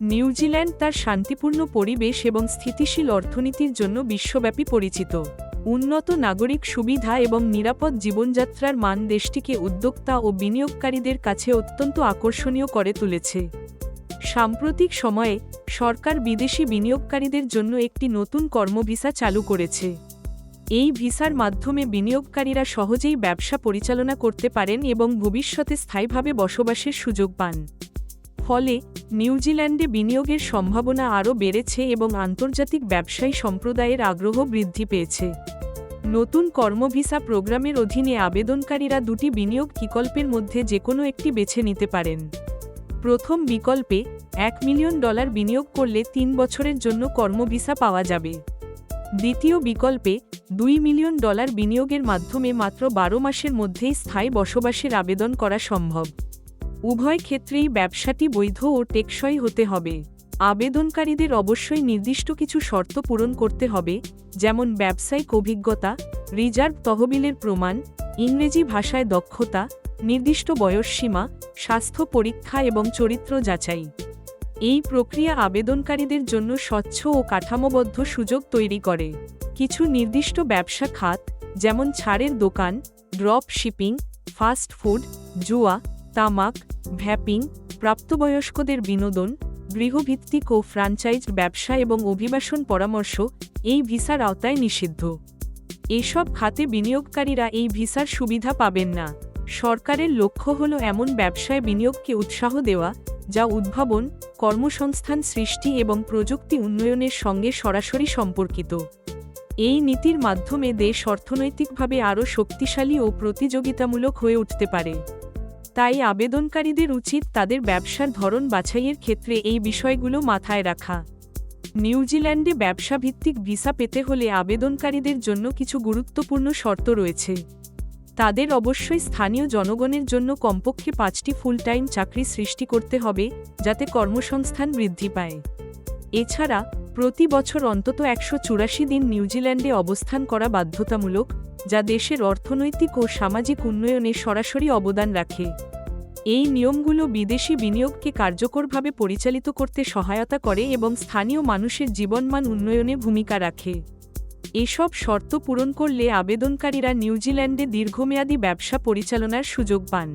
New Zealand তার শান্তিপূর্ণ পরিবেশ এবং স্থিতিশীল অর্থনীতির জন্য বিশ্বব্যাপী পরিচিত। উন্নত নাগরিক সুবিধা এবং নিরাপদ জীবনযাত্রার মান দেশটিকে উদ্যোক্তা ও বিনিয়োগকারীদের কাছে অত্যন্ত আকর্ষণীয় করে তুলেছে। সাম্প্রতিক সময়ে, সরকার বিদেশি বিনিয়োগকারীদের জন্য একটি নতুন কর্মভিসা চালু করেছে। এই ভিসার মাধ্যমে বিনিয়োগকারীরা সহজেই ব্যবসা পরিচালনা করতে পারেন এবং ভবিষ্যতে স্থায়ীভাবে বসবাসের সুযোগ পান। ফলে নিউজিল্যান্ডে বিনিয়োগের সম্ভাবনা আরও বেড়েছে এবং আন্তর্জাতিক ব্যবসায়ী সম্প্রদায়ের আগ্রহ বৃদ্ধি পেয়েছে। নতুন কর্মভিসা প্রোগ্রামের অধীনে আবেদনকারীরা দুটি বিনিয়োগ বিকল্পের মধ্যে যে কোনো একটি বেছে নিতে পারেন। প্রথম বিকল্পে এক মিলিয়ন ডলার বিনিয়োগ করলে তিন বছরের জন্য কর্মভিসা পাওয়া যাবে। দ্বিতীয় বিকল্পে দুই মিলিয়ন ডলার বিনিয়োগের মাধ্যমে মাত্র বারো মাসের মধ্যেই স্থায়ী বসবাসের আবেদন করা সম্ভব। উভয় ক্ষেত্রেই ব্যবসাটি বৈধ ও টেকসই হতে হবে। আবেদনকারীদের অবশ্যই নির্দিষ্ট কিছু শর্ত পূরণ করতে হবে, যেমন ব্যবসায়িক অভিজ্ঞতা, রিজার্ভ তহবিলের প্রমাণ, ইংরেজি ভাষায় দক্ষতা, নির্দিষ্ট বয়সসীমা স্বাস্থ্য পরীক্ষা এবং চরিত্র যাচাই। এই প্রক্রিয়া আবেদনকারীদের জন্য স্বচ্ছ ও কাঠামোবদ্ধ সুযোগ তৈরি করে। কিছু নির্দিষ্ট ব্যবসা খাত, যেমন ছাড়ের দোকান, ড্রপ শিপিং, ফাস্ট ফুড, জুয়া তামাক, ভ্যাপিং, প্রাপ্তবয়স্কদের বিনোদন, গৃহভিত্তিক ও ফ্রাঞ্চাইজ ব্যবসা এবং অভিবাসন পরামর্শ এই ভিসার আওতায় নিষিদ্ধ। এসব খাতে বিনিয়োগকারীরা এই ভিসার সুবিধা পাবেন না। সরকারের লক্ষ্য হল এমন ব্যবসায় বিনিয়োগকে উৎসাহ দেওয়া, যা উদ্ভাবন, কর্মসংস্থান সৃষ্টি এবং প্রযুক্তি উন্নয়নের সঙ্গে সরাসরি সম্পর্কিত। এই নীতির মাধ্যমে দেশ অর্থনৈতিকভাবে আরও শক্তিশালী ও প্রতিযোগিতামূলক হয়ে উঠতে পারে। তাই আবেদনকারীদের উচিত তাদের ব্যবসার ধরন বাছাইয়ের ক্ষেত্রে এই বিষয়গুলো মাথায় রাখা। নিউজিল্যান্ডে ব্যবসাভিত্তিক ভিসা পেতে হলে আবেদনকারীদের জন্য কিছু গুরুত্বপূর্ণ শর্ত রয়েছে। তাদের অবশ্যই স্থানীয় জনগণের জন্য কমপক্ষে পাঁচটি ফুল টাইম চাকরি সৃষ্টি করতে হবে, যাতে কর্মসংস্থান বৃদ্ধি পায়। এছাড়া প্রতি বছর অন্তত একশো চুরাশি দিন নিউজিল্যান্ডে অবস্থান করা বাধ্যতামূলক, যা দেশের অর্থনৈতিক ও সামাজিক উন্নয়নে সরাসরি অবদান রাখে। এই নিয়মগুলো বিদেশি বিনিয়োগকে কার্যকরভাবে পরিচালিত করতে সহায়তা করে এবং স্থানীয় মানুষের জীবনমান উন্নয়নে ভূমিকা রাখে। এসব শর্ত পূরণ করলে আবেদনকারীরা নিউজিল্যান্ডে দীর্ঘমেয়াদী ব্যবসা পরিচালনার সুযোগ পান।